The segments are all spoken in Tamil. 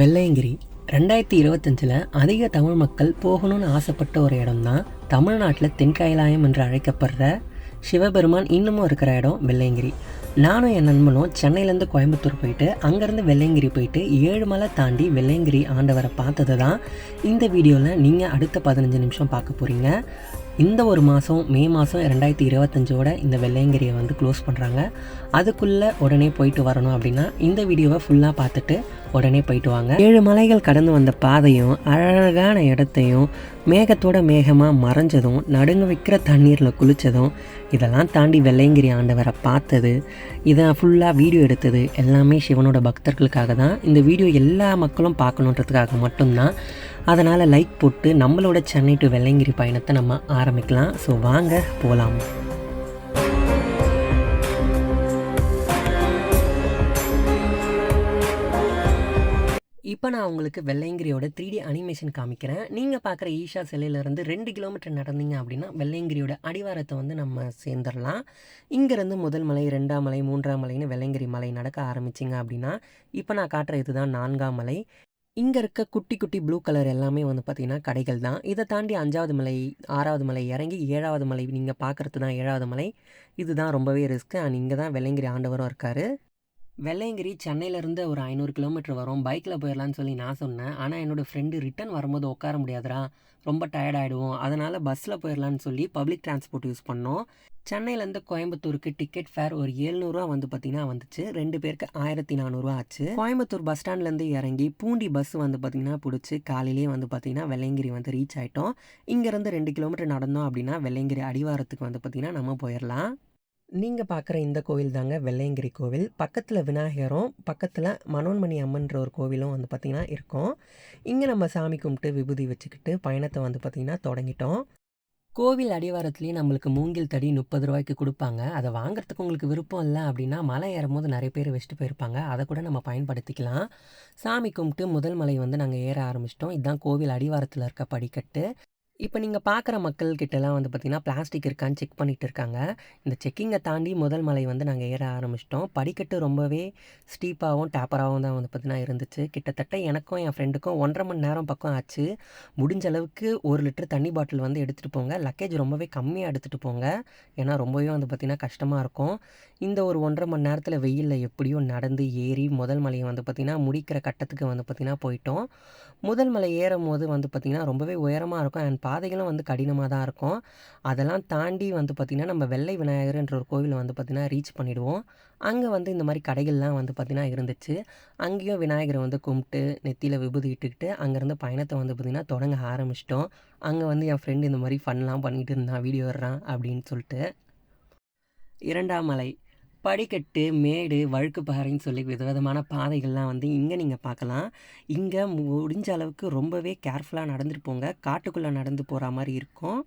வெள்ளையங்கிரி. ரெண்டாயிரத்தி இருபத்தஞ்சில் அதிக தமிழ் மக்கள் போகணும்னு ஆசைப்பட்ட ஒரு இடம் தான் தமிழ்நாட்டில் தென்கைலாயம் என்று அழைக்கப்படுற சிவபெருமான் இன்னமும் இருக்கிற இடம் வெள்ளையங்கிரி. நானும் என் நண்பனும் சென்னையிலேருந்து கோயம்புத்தூர் போயிட்டு அங்கேருந்து வெள்ளையங்கிரி போயிட்டு ஏழு மலை தாண்டி வெள்ளையங்கிரி ஆண்டவரை பார்த்தது தான் இந்த வீடியோவில் நீங்கள் அடுத்த பதினஞ்சு நிமிஷம் பார்க்க போகிறீங்க இந்த ஒரு மாதம் மே மாதம் ரெண்டாயிரத்தி இருபத்தஞ்சோட இந்த வெள்ளையங்கிரியை வந்து க்ளோஸ் பண்ணுறாங்க அதுக்குள்ளே உடனே போயிட்டு வரணும் அப்படின்னா இந்த வீடியோவை ஃபுல்லாக பார்த்துட்டு உடனே போயிட்டு வாங்க. ஏழு மலைகள் கடந்து வந்த பாதையும் அழகான இடத்தையும் மேகத்தோட மேகமாக மறைஞ்சதும் நடுங்க வைக்கிற தண்ணீரில் குளித்ததும் இதெல்லாம் தாண்டி வெள்ளையங்கிரி ஆண்டவரை பார்த்தது இதை ஃபுல்லாக வீடியோ எடுத்தது எல்லாமே சிவனோட பக்தர்களுக்காக தான். இந்த வீடியோ எல்லா மக்களும் பார்க்கணுன்றதுக்காக மட்டும்தான். அதனால் லைக் போட்டு நம்மளோட சென்னை டு வெள்ளையங்கிரி பயணத்தை நம்ம ஆரம்பிக்கலாம். ஸோ வாங்க போகலாம் இப்போ நான் உங்களுக்கு வெள்ளையங்கிரியோட த்ரீ டி அனிமேஷன் காமிக்கிறேன். நீங்கள் பார்க்குற ஈஷா சிலையிலேருந்து ரெண்டு கிலோமீட்டர் நடந்தீங்க அப்படின்னா வெள்ளையங்கிரியோட அடிவாரத்தை வந்து நம்ம சேர்ந்துடலாம். இங்கேருந்து முதல் மலை ரெண்டாம் மலை மூன்றாம் மலைன்னு வெள்ளையங்கிரி மலை நடக்க ஆரம்பிச்சிங்க அப்படின்னா இப்போ நான் காட்டுற இதுதான் நான்காம் மலை. இங்கே இருக்க குட்டி குட்டி ப்ளூ கலர் எல்லாமே வந்து பார்த்திங்கன்னா கடைகள் தான். இதை தாண்டி அஞ்சாவது மலை ஆறாவது மலை இறங்கி ஏழாவது மலை நீங்கள் பார்க்குறது தான் ஏழாவது மலை. இதுதான் ரொம்பவே ரிஸ்க்கு அண்ட் இங்கே தான் வெள்ளையங்கிரி ஆண்டவரும் இருக்கார். வெள்ளையங்கிரி சென்னையிலேருந்து ஒரு ஐநூறு கிலோமீட்டர் வரும். பைக்கில் போயிடலான்னு சொல்லி நான் சொன்னேன். ஆனால் என்னோடய ஃப்ரெண்டு ரிட்டன் வரும்போது உட்கார முடியாதுடா. ரொம்ப டயர்ட் ஆகிடுவோம் அதனால் பஸ்ஸில் போயிடலான்னு சொல்லி பப்ளிக் டிரான்ஸ்போர்ட் யூஸ் பண்ணோம். சென்னையிலேருந்து கோயம்புத்தூருக்கு டிக்கெட் ஃபேர் ஒரு ஏழ்நூறுவா வந்து பார்த்திங்கன்னா வந்துச்சு. ரெண்டு பேருக்கு ஆயிரத்தி நானூறுரூவா ஆச்சு. கோயம்புத்தூர் பஸ் ஸ்டாண்ட்லேருந்து இறங்கி பூண்டி பஸ் வந்து பார்த்திங்கன்னா பிடிச்சி காலையிலேயே வந்து பார்த்திங்கன்னா வெள்ளையங்கிரி வந்து ரீச் ஆகிட்டோம் இங்கேருந்து ரெண்டு கிலோமீட்டர் நடந்தோம் அப்படின்னா வெள்ளையங்கிரி அடிவாரத்துக்கு வந்து பார்த்திங்கன்னா நம்ம போயிடலாம் நீங்கள் பார்க்குற இந்த கோவில் தாங்க வெள்ளையங்கிரி கோவில். பக்கத்தில் விநாயகரும் பக்கத்தில் மனோன்மணி அம்மன்ற ஒரு கோவிலும் வந்து பார்த்திங்கன்னா இருக்கும். இங்கே நம்ம சாமி கும்பிட்டு விபூதி வச்சுக்கிட்டு பயணத்தை வந்து பார்த்திங்கன்னா தொடங்கிட்டோம். கோவில் அடிவாரத்துலேயே நம்மளுக்கு மூங்கில் தடி முப்பது ரூபாய்க்கு கொடுப்பாங்க. அதை வாங்குறதுக்கு உங்களுக்கு விருப்பம் இல்லை அப்படின்னா மலை ஏறும் போது நிறைய பேர் வச்சுட்டு போயிருப்பாங்க. அதை கூட நம்ம பயன்படுத்திக்கலாம். சாமி கும்பிட்டு முதல் மலை வந்து நாங்கள் ஏற ஆரம்பிச்சிட்டோம். இதுதான் கோவில் அடிவாரத்தில் இருக்க படிக்கட்டு. இப்போ நீங்கள் பார்க்குற மக்கள்கிட்டலாம் வந்து பார்த்திங்கன்னா பிளாஸ்டிக் இருக்கான்னு செக் பண்ணிகிட்டு இருக்காங்க. இந்த செக்கிங்கை தாண்டி முதல் மலை வந்து நாங்கள் ஏற ஆரம்பிச்சிட்டோம். படிக்கட்டு ரொம்பவே ஸ்டீப்பாகவும் டேப்பராகவும் தான் வந்து பார்த்திங்கன்னா இருந்துச்சு. கிட்டத்தட்ட எனக்கும் என் ஃப்ரெண்டுக்கும் ஒன்றரை மணி நேரம் பக்கம் ஆச்சு. முடிஞ்ச அளவுக்கு ஒரு லிட்டர் தண்ணி பாட்டில் வந்து எடுத்துகிட்டு போங்க. லக்கேஜ் ரொம்பவே கம்மியாக எடுத்துகிட்டு போங்க. ஏன்னா ரொம்பவே வந்து பார்த்திங்கன்னா கஷ்டமாக இருக்கும். இந்த ஒரு ஒன்றரை மணி நேரத்தில் வெயிலில் எப்படியோ நடந்து ஏறி முதல் மலையை வந்து பார்த்திங்கன்னா முடிக்கிற கட்டத்துக்கு வந்து பார்த்திங்கன்னா போயிட்டோம். முதல் மலை ஏறும் போது வந்து பார்த்திங்கன்னா ரொம்பவே உயரமாக இருக்கும். அண்ட் பாதைகளும் வந்து கடினமாக தான் இருக்கும். அதெல்லாம் தாண்டி வந்து பார்த்திங்கன்னா நம்ம வெள்ளை விநாயகர்ன்ற ஒரு கோவிலை வந்து பார்த்திங்கன்னா ரீச் பண்ணிவிடுவோம் அங்கே வந்து இந்த மாதிரி கடைகள்லாம் வந்து பார்த்திங்கன்னா இருந்துச்சு. அங்கேயும் விநாயகரை வந்து கும்பிட்டு நெத்தியில் விபூதி இட்டுக்கிட்டு அங்கேருந்து பயணத்தை வந்து பார்த்திங்கன்னா தொடங்க ஆரம்பிச்சிட்டோம். அங்கே வந்து என் ஃப்ரெண்டு இந்த மாதிரி ஃபன்லாம் பண்ணிகிட்டு இருந்தான் வீடியோ வர்றான் அப்படின்னு சொல்லிட்டு. இரண்டாம் மலை. படிக்கட்டு மேடு வழுக்கு பாறைன்னு சொல்லி விதவிதமான பாதைகள்லாம் வந்து இங்கே நீங்கள் பார்க்கலாம் இங்கே முடிஞ்ச அளவுக்கு ரொம்பவே கேர்ஃபுல்லாக நடந்துட்டு போங்க. காட்டுக்குள்ளே நடந்து போகிற மாதிரி இருக்கும்.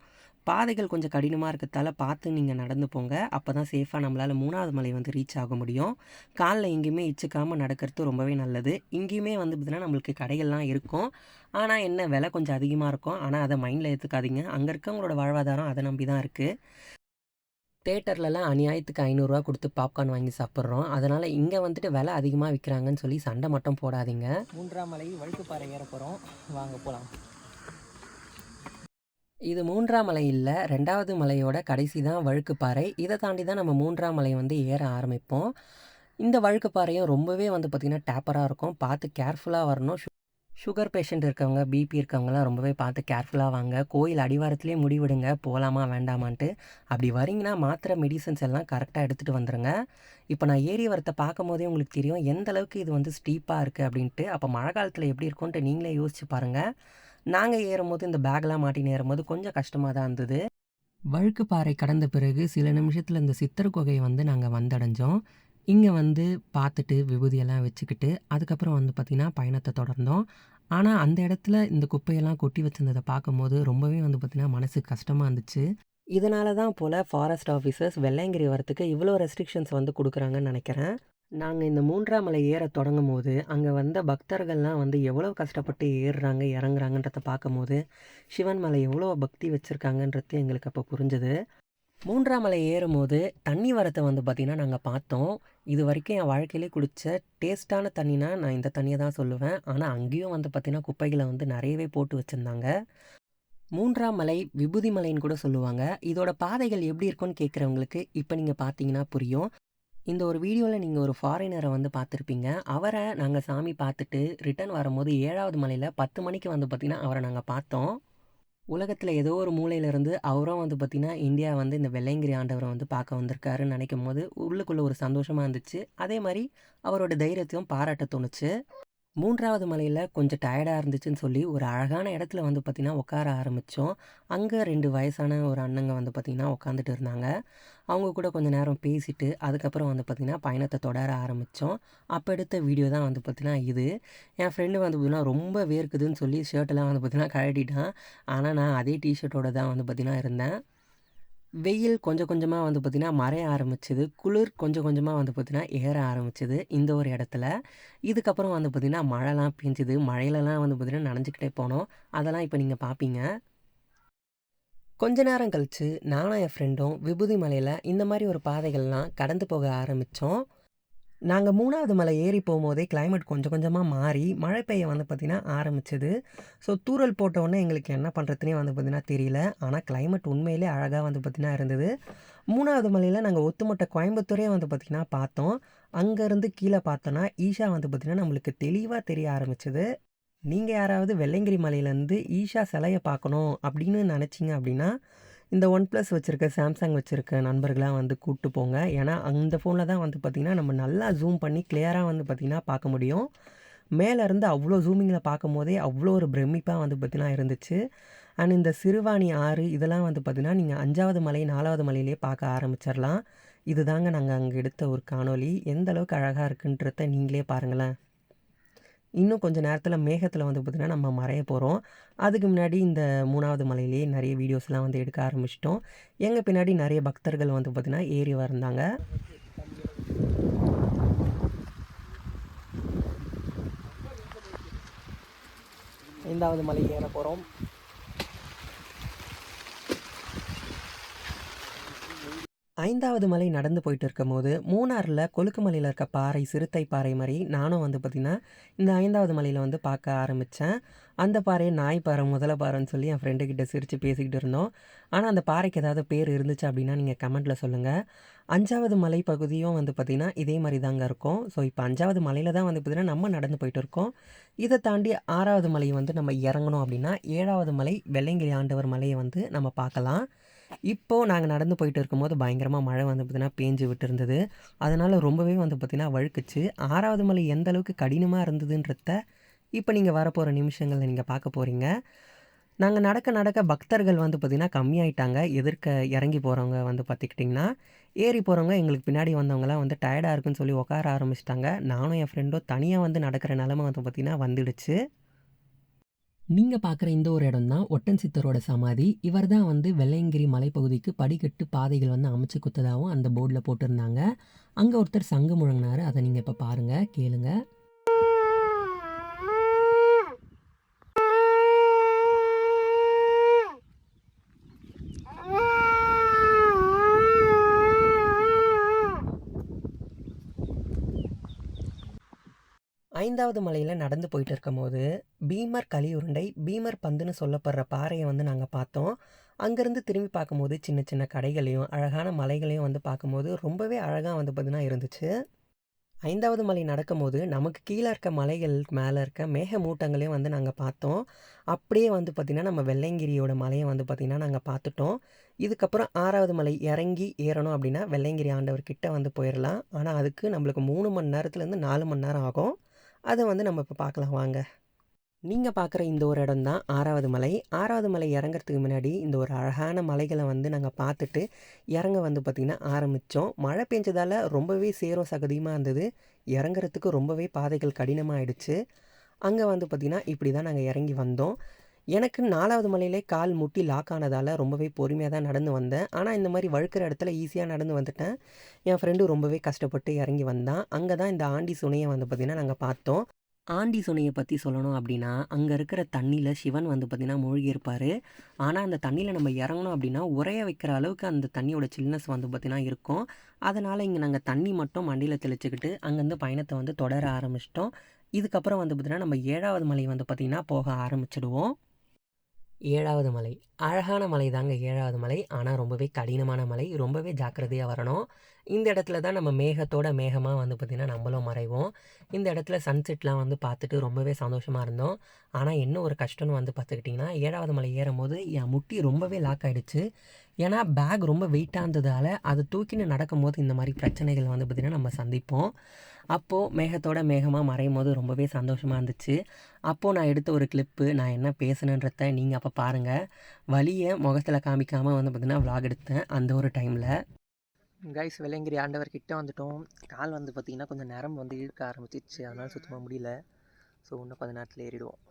பாதைகள் கொஞ்சம் கடினமாக இருக்கிறதால பார்த்து நீங்கள் நடந்து போங்க. அப்போ தான் சேஃபாக நம்மளால் மூணாவது மலை வந்து ரீச் ஆக முடியும். காலில் எங்கேயுமே இச்சுக்காமல் நடக்கிறது ரொம்பவே நல்லது. இங்கேயுமே வந்து பார்த்திங்கன்னா நம்மளுக்கு கடைகள்லாம் இருக்கும். ஆனால் என்ன விலை கொஞ்சம் அதிகமாக இருக்கும். ஆனால் அதை மைண்டில் ஏற்றுக்காதீங்க அங்கே இருக்கவங்களோட வாழ்வாதாரம் அதை நம்பி தான் இருக்குது தேட்டர்லலாம் அநியாயத்துக்கு ஐநூறுரூவா கொடுத்து பாப்கார்ன் வாங்கி சாப்பிட்றோம். அதனால் இங்கே வந்துட்டு விலை அதிகமாக விற்கிறாங்கன்னு சொல்லி சண்டை மட்டும் போடாதீங்க. மூன்றாம் மலை வழுக்குப்பாறை ஏற போகிறோம் வாங்க போகலாம் இது மூன்றாம் மலை இல்லை ரெண்டாவது மலையோட கடைசி தான் வழுக்குப்பாறை. இதை தாண்டி தான் நம்ம மூன்றாம் மலை வந்து ஏற ஆரம்பிப்போம். இந்த வழுக்குப்பாறையும் ரொம்பவே வந்து பார்த்திங்கன்னா டேப்பராக இருக்கும். பார்த்து கேர்ஃபுல்லாக வரணும். சுகர் பேஷண்ட் இருக்கவங்க பிபி இருக்கவங்கலாம் ரொம்பவே பார்த்து கேர்ஃபுல்லாக வாங்க. கோயில் அடிவாரத்துலேயே முடிவிடுங்க. போகலாமா வேண்டாமான்ட்டு. அப்படி வரீங்கன்னா மாத்திரை மெடிசன்ஸ் எல்லாம் கரெக்டாக எடுத்துகிட்டு வந்துடுங்க இப்போ நான் ஏரி வரத்தை பார்க்கும் போதே உங்களுக்கு தெரியும் எந்த அளவுக்கு இது வந்து ஸ்டீப்பாக இருக்குது அப்படின்ட்டு. அப்போ மழை காலத்தில் எப்படி இருக்கும்ன்ட்டு நீங்களே யோசிச்சு பாருங்கள் நாங்கள் ஏறும்போது இந்த பேக்லாம் மாட்டின்னு ஏறும்போது கொஞ்சம் கஷ்டமாக தான் இருந்தது. வழுக்கு பாறை கடந்த பிறகு சில நிமிஷத்தில் இந்த சித்தர் குகையை வந்து நாங்கள் வந்தடைஞ்சோம். இங்கே வந்து பார்த்துட்டு விபூதியெல்லாம் வச்சுக்கிட்டு அதுக்கப்புறம் வந்து பார்த்திங்கன்னா பயணத்தை தொடர்ந்தோம். ஆனால் அந்த இடத்துல இந்த குப்பையெல்லாம் கொட்டி வச்சுருந்ததை பார்க்கும்போது ரொம்பவே வந்து பார்த்திங்கன்னா மனசு கஷ்டமாக இருந்துச்சு. இதனால தான் போல் ஃபாரஸ்ட் ஆஃபீஸர்ஸ் வெள்ளையங்கிரி வரத்துக்கு இவ்வளோ ரெஸ்ட்ரிக்ஷன்ஸ் வந்து கொடுக்குறாங்கன்னு நினைக்கிறேன். நாங்கள் இந்த மூன்றாம் மலை ஏற தொடங்கும் போது அங்கே வந்த பக்தர்கள்லாம் வந்து எவ்வளோ கஷ்டப்பட்டு ஏறுறாங்க இறங்குறாங்கன்றத பார்க்கும்போது சிவன் மலை எவ்வளோ பக்தி வச்சுருக்காங்கன்றது எங்களுக்கு அப்போ புரிஞ்சுது. மூன்றாம் மலை ஏறும்போது தண்ணி வரத்தை வந்து பார்த்திங்கன்னா நாங்கள் பார்த்தோம். இது வரைக்கும் என் வாழ்க்கையிலே குடித்த டேஸ்ட்டான தண்ணினா நான் இந்த தண்ணியை தான் சொல்லுவேன். ஆனால் அங்கேயும் வந்து பார்த்திங்கன்னா குப்பைகளை வந்து நிறையவே போட்டு வச்சுருந்தாங்க. மூன்றாம் மலை விபூதி மலைன்னு கூட சொல்லுவாங்க. இதோட பாதைகள் எப்படி இருக்கும்னு கேட்குறவங்களுக்கு இப்போ நீங்கள் பார்த்தீங்கன்னா புரியும். இந்த ஒரு வீடியோவில் நீங்கள் ஒரு ஃபாரினரை வந்து பார்த்துருப்பீங்க. அவரை நாங்கள் சாமி பார்த்துட்டு ரிட்டர்ன் வரும்போது ஏழாவது மலையில் பத்து மணிக்கு வந்து பார்த்திங்கன்னா அவரை நாங்கள் பார்த்தோம். உலகத்தில் ஏதோ ஒரு மூலையிலேருந்து அவரும் வந்து பார்த்திங்கன்னா இந்தியா வந்து இந்த வெள்ளையங்கிரி ஆண்டவரை வந்து பார்க்க வந்திருக்காருன்னு நினைக்கும் போது உள்ளுக்குள்ளே ஒரு சந்தோஷமாக இருந்துச்சு. அதே மாதிரி அவரோட தைரியத்தையும் பாராட்ட தோணுச்சு. மூன்றாவது மலையில் கொஞ்சம் டயர்டாக இருந்துச்சுன்னு சொல்லி ஒரு அழகான இடத்துல வந்து பார்த்திங்கன்னா உட்கார ஆரம்பித்தோம் அங்கே ரெண்டு வயசான ஒரு அண்ணங்க வந்து பார்த்திங்கன்னா உட்காந்துட்டு இருந்தாங்க. அவங்க கூட கொஞ்சம் நேரம் பேசிட்டு அதுக்கப்புறம் வந்து பார்த்திங்கன்னா பயணத்தை தொடர ஆரம்பித்தோம் அப்போ எடுத்த வீடியோ தான் வந்து பார்த்திங்கன்னா இது. என் ஃப்ரெண்டு வந்து பார்த்திங்கன்னா ரொம்ப வேர்க்குதுன்னு சொல்லி ஷர்ட்டெல்லாம் வந்து பார்த்திங்கன்னா கழட்டிட்டான். ஆனால் நான் அதே டிஷர்ட்டோட தான் வந்து பார்த்திங்கன்னா இருந்தேன். வெயில் கொஞ்சம் கொஞ்சமாக வந்து பார்த்திங்கன்னா மறைய ஆரம்பிச்சது. குளிர் கொஞ்சம் கொஞ்சமாக வந்து பார்த்திங்கன்னா ஏற ஆரம்பிச்சது இந்த ஒரு இடத்துல. இதுக்கப்புறம் வந்து பார்த்திங்கன்னா மழைலாம் பெஞ்சுது. மழையிலலாம் வந்து பார்த்திங்கன்னா நனைஞ்சிக்கிட்டே போனோம். அதெல்லாம் இப்போ நீங்கள் பார்ப்பீங்க கொஞ்ச நேரம் கழித்து நானும் என் ஃப்ரெண்டும் விபூதி மலையில் இந்த மாதிரி ஒரு பாதைகள்லாம் கடந்து போக ஆரம்பித்தோம் நாங்கள் மூணாவது மலை ஏறி போகும்போதே கிளைமேட் கொஞ்சம் கொஞ்சமாக மாறி மழை பெய்ய வந்து பார்த்திங்கன்னா ஆரம்பிச்சது. ஸோ தூரல் போட்டவுடனே எங்களுக்கு என்ன பண்ணுறதுனே வந்து பார்த்திங்கன்னா தெரியல. ஆனால் கிளைமேட் உண்மையிலே அழகாக வந்து பார்த்திங்கன்னா இருந்தது. மூணாவது மலையில் நாங்கள் ஒத்துமொட்ட கோயம்புத்தூரே வந்து பார்த்திங்கன்னா பார்த்தோம். அங்கேருந்து கீழே பார்த்தோன்னா ஈஷா வந்து பார்த்திங்கன்னா நம்மளுக்கு தெளிவாக தெரிய ஆரம்பிச்சது. நீங்கள் யாராவது வெள்ளையங்கிரி மலையிலேருந்து ஈஷா சிலையை பார்க்கணும் அப்படின்னு நினச்சிங்க அப்படின்னா இந்த ஒன் ப்ளஸ் வச்சுருக்க சாம்சங் வச்சுருக்க நண்பர்களாக வந்து கூப்பிட்டு போங்க. ஏன்னா அந்த ஃபோனில் தான் வந்து பார்த்திங்கன்னா நம்ம நல்லா ஜூம் பண்ணி கிளியராக வந்து பார்த்திங்கன்னா பார்க்க முடியும். மேலேருந்து அவ்வளோ ஜூமிங்கில் பார்க்கும் போதே அவ்வளோ ஒரு பிரமிப்பாக வந்து பார்த்திங்கன்னா இருந்துச்சு. அண்ட் இந்த சிறுவாணி ஆறு இதெல்லாம் வந்து பார்த்திங்கன்னா நீங்கள் அஞ்சாவது மலை நாலாவது மலையிலே பார்க்க ஆரம்பிச்சிடலாம் இதுதாங்க நாங்கள் அங்கே எடுத்த ஒரு காணொலி எந்த அளவுக்கு அழகாக இருக்குன்றத நீங்களே பாருங்களேன். இன்னும் கொஞ்சம் நேரத்தில் மேகத்தில் வந்து பார்த்திங்கன்னா நம்ம மறைய போகிறோம் அதுக்கு முன்னாடி இந்த மூணாவது மலையிலேயே நிறைய வீடியோஸ்லாம் வந்து எடுக்க ஆரம்பிச்சிட்டோம். எங்கள் பின்னாடி நிறைய பக்தர்கள் வந்து பார்த்திங்கன்னா ஏறி வந்தாங்க. ஐந்தாவது மலை ஏற போகிறோம் ஐந்தாவது மலை நடந்து போயிட்டு இருக்கும்போது மூணாறில் கொழுக்கு மலையில் இருக்க பாறை சிறுத்தை பாறை மாதிரி நானும் வந்து பார்த்திங்கன்னா இந்த ஐந்தாவது மலையில் வந்து பார்க்க ஆரம்பித்தேன் அந்த பாறையை நாய் பாறை முதல பாறைன்னு சொல்லி என் ஃப்ரெண்டுக்கிட்ட சிரித்து பேசிக்கிட்டு இருந்தோம். ஆனால் அந்த பாறைக்கு ஏதாவது பேர் இருந்துச்சு அப்படின்னா நீங்கள் கமெண்ட்டில் சொல்லுங்கள் அஞ்சாவது மலை பகுதியும் வந்து பார்த்திங்கன்னா இதே மாதிரி தாங்க இருக்கும். ஸோ இப்போ அஞ்சாவது மலையில் தான் வந்து பார்த்திங்கன்னா நம்ம நடந்து போயிட்டு இருக்கோம் இதை தாண்டி ஆறாவது மலையை வந்து நம்ம இறங்கணும் அப்படின்னா ஏழாவது மலை வெள்ளைங்கிரி ஆண்டவர் மலையை வந்து நம்ம பார்க்கலாம் இப்போது நாங்கள் நடந்து போயிட்டு இருக்கும்போது பயங்கரமாக மழை வந்து பார்த்திங்கன்னா பேஞ்சு விட்டுருந்தது. அதனால் ரொம்பவே வந்து பார்த்திங்கன்னா வழுக்குச்சு. ஆறாவது மலை எந்த அளவுக்கு கடினமாக இருந்ததுன்றத இப்போ நீங்கள் வரப்போகிற நிமிஷங்களில் நீங்கள் பார்க்க போகிறீங்க நாங்கள் நடக்க நடக்க பக்தர்கள் வந்து பார்த்திங்கன்னா கம்மியாயிட்டாங்க. எதிர்க்க இறங்கி போகிறவங்க வந்து பார்த்துக்கிட்டிங்கன்னா ஏறி போகிறவங்க எங்களுக்கு பின்னாடி வந்தவங்களாம் வந்து டயர்டாக இருக்குன்னு சொல்லி உட்கார ஆரம்பிச்சிட்டாங்க. நானும் என் ஃப்ரெண்டும் தனியாக வந்து நடக்கிற நிலமை வந்து பார்த்திங்கன்னா வந்துடுச்சு. நீங்கள் பார்க்குற இந்த ஒரு இடம் தான் ஒட்டன் சித்தரோட சமாதி. இவர் தான் வந்து வெள்ளையங்கிரி மலைப்பகுதிக்கு படிக்கட்டு பாதைகள் வந்து அமைச்சு குத்ததாகவும் அந்த போர்டில் போட்டிருந்தாங்க. அங்கே ஒருத்தர் சங்கு முழங்கினார். அதை நீங்கள் இப்போ பாருங்கள் கேளுங்கள் ஐந்தாவது மலையில் நடந்து போயிட்டு இருக்கும்போது பீமர் கலியுருண்டை பீமர் பந்துன்னு சொல்லப்படுற பாறையை வந்து நாங்கள் பார்த்தோம். அங்கேருந்து திரும்பி பார்க்கும்போது சின்ன சின்ன கடைகளையும் அழகான மலைகளையும் வந்து பார்க்கும்போது ரொம்பவே அழகாக வந்து பார்த்தீங்கன்னா இருந்துச்சு. ஐந்தாவது மலை நடக்கும்போது நமக்கு கீழே இருக்க மலைகள் மேலே இருக்க மேக மூட்டங்களையும் வந்து நாங்கள் பார்த்தோம். அப்படியே வந்து பார்த்திங்கன்னா நம்ம வெள்ளைங்கிரியோட மலையை வந்து பார்த்திங்கன்னா நாங்கள் பார்த்துட்டோம். இதுக்கப்புறம் ஆறாவது மலை இறங்கி ஏறணும் அப்படின்னா வெள்ளைங்கிரி ஆண்டவர் கிட்ட வந்து போயிடலாம். ஆனால் அதுக்கு நம்மளுக்கு மூணு மணி நேரத்துலேருந்து நாலு மணி நேரம் ஆகும். அதை வந்து நம்ம இப்போ பார்க்கலாம் வாங்க. நீங்கள் பார்க்குற இந்த ஒரு இடம் தான் ஆறாவது மலை. ஆறாவது மலை இறங்குறதுக்கு முன்னாடி இந்த ஒரு அழகான மலைகளை வந்து நாங்கள் பார்த்துட்டு இறங்க வந்து பார்த்திங்கன்னா ஆரம்பித்தோம் மழை பெஞ்சதால் ரொம்பவே சேரும் சகதியமாக இருந்தது. இறங்குறதுக்கு ரொம்பவே பாதைகள் கடினமாகிடுச்சு அங்கே வந்து பார்த்திங்கன்னா இப்படி தான் நாங்கள் இறங்கி வந்தோம். எனக்கு நாலாவது மலையிலே கால் முட்டி லாக் ஆனதால் ரொம்பவே பொறுமையாக தான் நடந்து வந்தேன். ஆனால் இந்த மாதிரி வழுக்கிற இடத்துல ஈஸியாக நடந்து வந்துட்டேன். என் ஃப்ரெண்டு ரொம்பவே கஷ்டப்பட்டு இறங்கி வந்தான். அங்கே தான் இந்த ஆண்டி சுனையை வந்து பார்த்திங்கன்னா நாங்கள் பார்த்தோம். ஆண்டி சுனையை பற்றி சொல்லணும் அப்படின்னா அங்கே இருக்கிற தண்ணியில் சிவன் வந்து பார்த்திங்கன்னா மூழ்கியிருப்பார். ஆனால் அந்த தண்ணியில் நம்ம இறங்கணும் அப்படின்னா உரைய வைக்கிற அளவுக்கு அந்த தண்ணியோட சில்னஸ் வந்து பார்த்திங்கன்னா இருக்கும். அதனால் இங்கே நாங்கள் தண்ணி மட்டும் மண்டியில் தெளிச்சுக்கிட்டு அங்கேருந்து பயணத்தை வந்து தொடர ஆரம்பிச்சிட்டோம். இதுக்கப்புறம் வந்து பார்த்திங்கன்னா நம்ம ஏழாவது மலை வந்து பார்த்திங்கன்னா போக ஆரம்பிச்சிடுவோம். ஏழாவது மலை. அழகான மலை தாங்க ஏழாவது மலை. ஆனால் ரொம்பவே கடினமான மலை. ரொம்பவே ஜாக்கிரதையாக வரணும். இந்த இடத்துல தான் நம்ம மேகத்தோட மேகமாக வந்து பார்த்திங்கன்னா நம்மளும் மறைவோம். இந்த இடத்துல சன்செட்லாம் வந்து பார்த்துட்டு ரொம்பவே சந்தோஷமாக இருந்தோம். ஆனால் என்ன ஒரு கஷ்டம்னு வந்து பார்த்துக்கிட்டிங்கன்னா ஏழாவது மலை ஏறும் போது என் முட்டி ரொம்பவே லாக் ஆகிடுச்சு ஏன்னா பேக் ரொம்ப வெயிட்டாக இருந்ததால் அதை தூக்கின்னு நடக்கும்போது இந்த மாதிரி பிரச்சனைகள் வந்து பார்த்திங்கன்னா நம்ம சந்திப்போம். அப்போது மேகத்தோட மேகமாக மறையும் போது ரொம்பவே சந்தோஷமாக இருந்துச்சு. அப்போது நான் எடுத்த ஒரு கிளிப்பு நான் என்ன பேசுனன்றத நீங்கள் அப்போ பாருங்கள் வழியை முகத்தில் காமிக்காமல் வந்து பார்த்திங்கன்னா vlog எடுத்தேன் அந்த ஒரு டைமில் கைஸ் வெள்ளையங்கிரி ஆண்டவர் கிட்டே வந்துட்டோம். கால் வந்து பார்த்திங்கன்னா கொஞ்சம் நரம்பு வந்து இழுக்க ஆரம்பிச்சிச்சு. அதனால் சுத்தமாக முடியல. ஸோ இன்னும் கொஞ்ச நேரத்தில் ஏறிடுவோம்.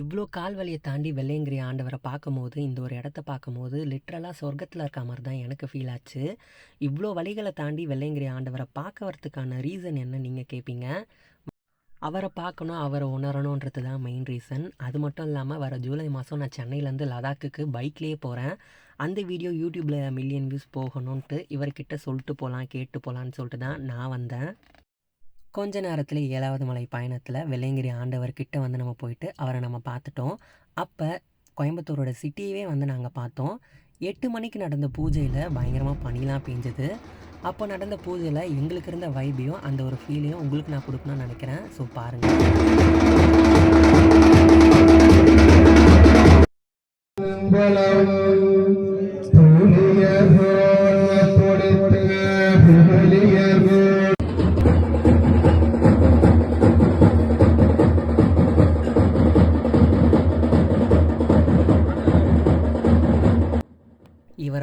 இவ்வளோ கால் வலியை தாண்டி வெள்ளையங்கிரி ஆண்டவரை பார்க்கும்போது இந்த ஒரு இடத்த பார்க்கும்போது லிட்ரலாக சொர்க்கத்தில் இருக்க மாதிரி தான் எனக்கு ஃபீல் ஆச்சு. இவ்வளோ வழிகளை தாண்டி வெள்ளையங்கிரி ஆண்டவரை பார்க்க வரதுக்கான ரீசன் என்ன நீங்கள் கேட்பீங்க அவரை பார்க்கணும் அவரை உணரணுன்றது தான் மெயின் ரீசன் அது மட்டும் இல்லாமல் வர ஜூலை மாதம் நான் சென்னையிலேருந்து லடாக்குக்கு பைக்லேயே போகிறேன் அந்த வீடியோ யூடியூப்பில் மில்லியன் வியூஸ் போகணுன்ட்டு இவர்கிட்ட சொல்லிட்டு போகலாம் கேட்டு போகலான்னு சொல்லிட்டு தான் நான் வந்தேன். கொஞ்ச நேரத்தில் ஏழாவது மலை பயணத்தில் வெள்ளையங்கிரி ஆண்டவர்கிட்ட வந்து நம்ம போயிட்டு அவரை நம்ம பார்த்துட்டோம். அப்போ கோயம்புத்தூரோட சிட்டியவே வந்து நாங்கள் பார்த்தோம். எட்டு மணிக்கு நடந்த பூஜையில் பயங்கரமாக பனிலாம் பேஞ்சது. அப்போ நடந்த பூஜையில் எங்களுக்கு இருந்த வைபையும் அந்த ஒரு ஃபீலையும் உங்களுக்கு நான் கொடுக்கணும்னு நினைக்கிறேன். ஸோ பாருங்கள்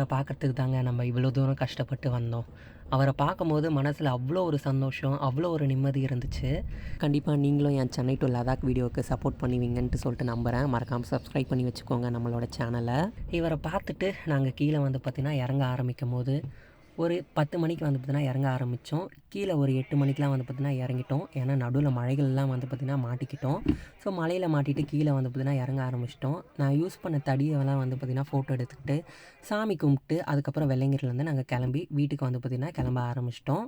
இவரை பார்க்கறதுக்கு தாங்க நம்ம இவ்வளோ தூரம் கஷ்டப்பட்டு வந்தோம். அவரை பார்க்கும்போது மனசில் அவ்வளோ ஒரு சந்தோஷம் அவ்வளோ ஒரு நிம்மதி இருந்துச்சு. கண்டிப்பாக நீங்களும் என் சென்னை டு லடாக் வீடியோவுக்கு சப்போர்ட் பண்ணுவீங்கன்ட்டு சொல்லிட்டு நம்புகிறேன் மறக்காமல் சப்ஸ்கிரைப் பண்ணி வச்சுக்கோங்க நம்மளோட சேனலை. இவரை பார்த்துட்டு நாங்கள் கீழே வந்து பார்த்திங்கன்னா இறங்க ஆரம்பிக்கும் போது ஒரு பத்து மணிக்கு வந்து பார்த்திங்கன்னா இறங்க ஆரம்பித்தோம். கீழே ஒரு எட்டு மணிக்கெலாம் வந்து பார்த்திங்கன்னா இறங்கிட்டோம். ஏன்னா நடுவில் மழைகள்லாம் வந்து பார்த்திங்கன்னா மாட்டிக்கிட்டோம். ஸோ மலையில் மாட்டிட்டு கீழே வந்து பார்த்திங்கன்னா இறங்க ஆரம்பிச்சிட்டோம். நான் யூஸ் பண்ண தடியெல்லாம் வந்து பார்த்திங்கன்னா ஃபோட்டோ எடுத்துக்கிட்டு சாமி கும்பிட்டு அதுக்கப்புறம் வெள்ளைங்கிரிலேருந்து நாங்கள் கிளம்பி வீட்டுக்கு வந்து பார்த்திங்கன்னா கிளம்ப ஆரம்பிச்சிட்டோம்.